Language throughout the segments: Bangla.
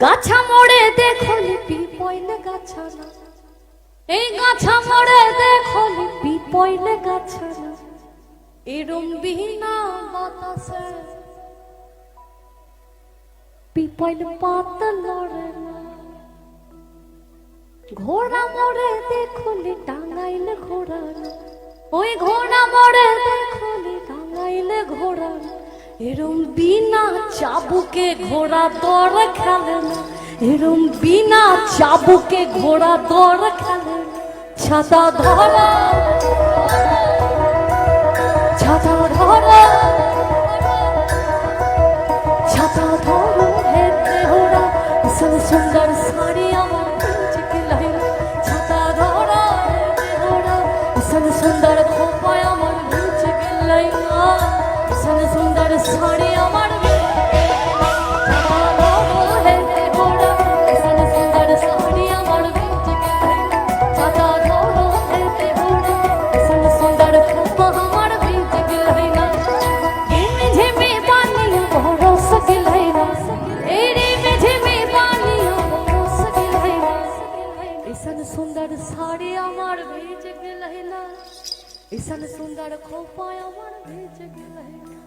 গাছা মোড়ে দেখো লিপি, পয়লে গাছা না। এই গাছা মোড়ে দেখো লিপি, পয়লে গাছা না। এরম বিহীনা বাতাসে। পিপল পাতা লড়ে না। ঘোড়া মোড়ে দেখলি টাঙাইল ঘোড়া ওই ঘোড়া মোড়ে দেখলি টাঙাইল ঘোড়া এরম বিনা চাবুকে ঘোড়া দর খেলে না। এরম বিনা চাবুকে ঘোড়া দর খেলে ছাতা ধরা इसन सुंदर खोपाया मन भेज गए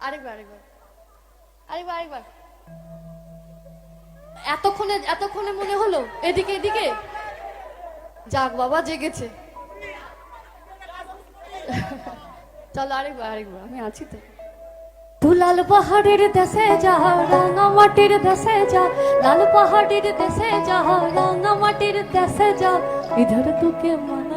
আরেকবার আরেকবার। আরেকবার আরেকবার। এতক্ষণে এতক্ষণে মনে হলো? এদিকে এদিকে? যাক বাবা, জেগেছে। চলো আরেকবার আরেকবার। আমি আছি তো। লাল পাহাড়ের দেশে যা, রাঙা মাটির দেশে যা, লাল পাহাড়ের দেশে যা, রাঙা মাটির দেশে যা। ইধর তোকে মানা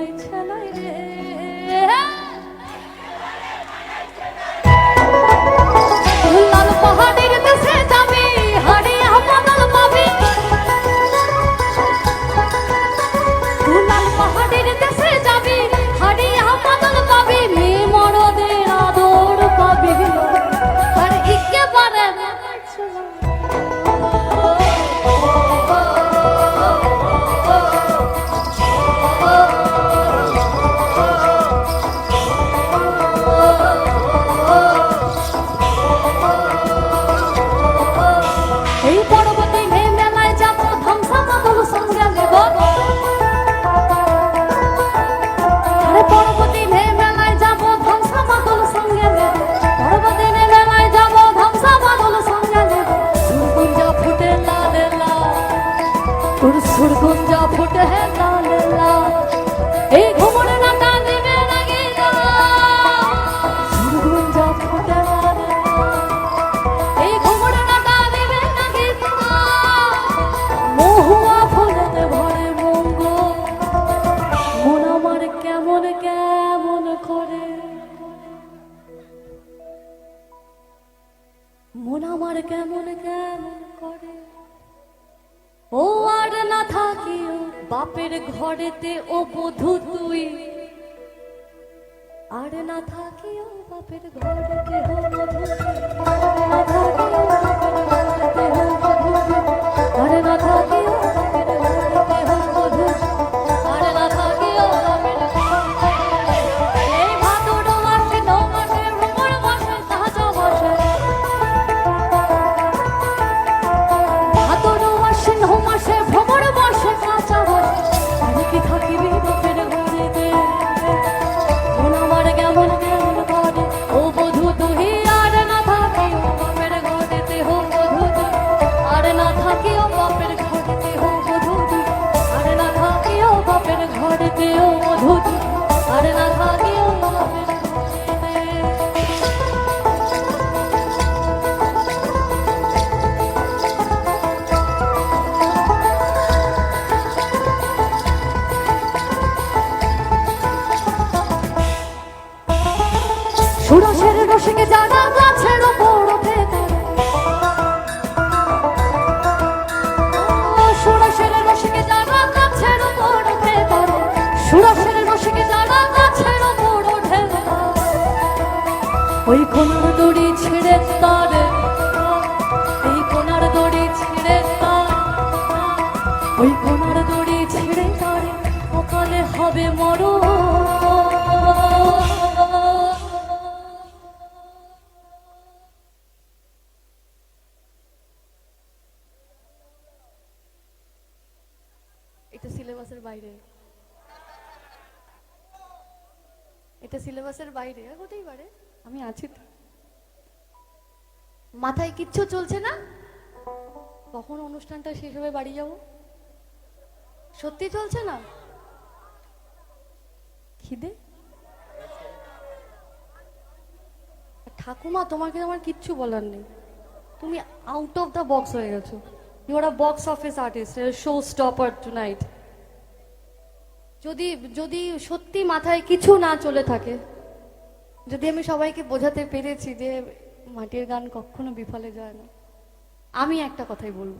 মন কেমন করে? মন আমার কেমন কেমন করে? ও আর না থাকিও বাপের ঘরেতে, ও বধু তুই। আর না থাকিও বাপের ঘরেতে baby, baby. কোনার দড়ি ছিঁড়ে তারে অকালে হবে মর। এটা সিলেবাসের বাইরে। এটা সিলেবাসের বাইরে হতেই পারে। আমি আছি মাথায় কিচ্ছু চলছে না? কখন অনুষ্ঠানটা শেষ হবে, বাড়ি যাব? সত্যি চলছে না? খিদে? ঠাকুমা, তোমাকে আমার কিচ্ছু বলার নেই। তুমি আউট অফ দ্য বক্স হয়ে গেছো। You are box office artist show stopper tonight যদি যদি সত্যি মাথায় কিছু না চলে থাকে, যদি আমি সবাইকে বোঝাতে পেরেছি যে মাটির গান কখনো বিফলে যায় না, আমি একটা কথাই বলব।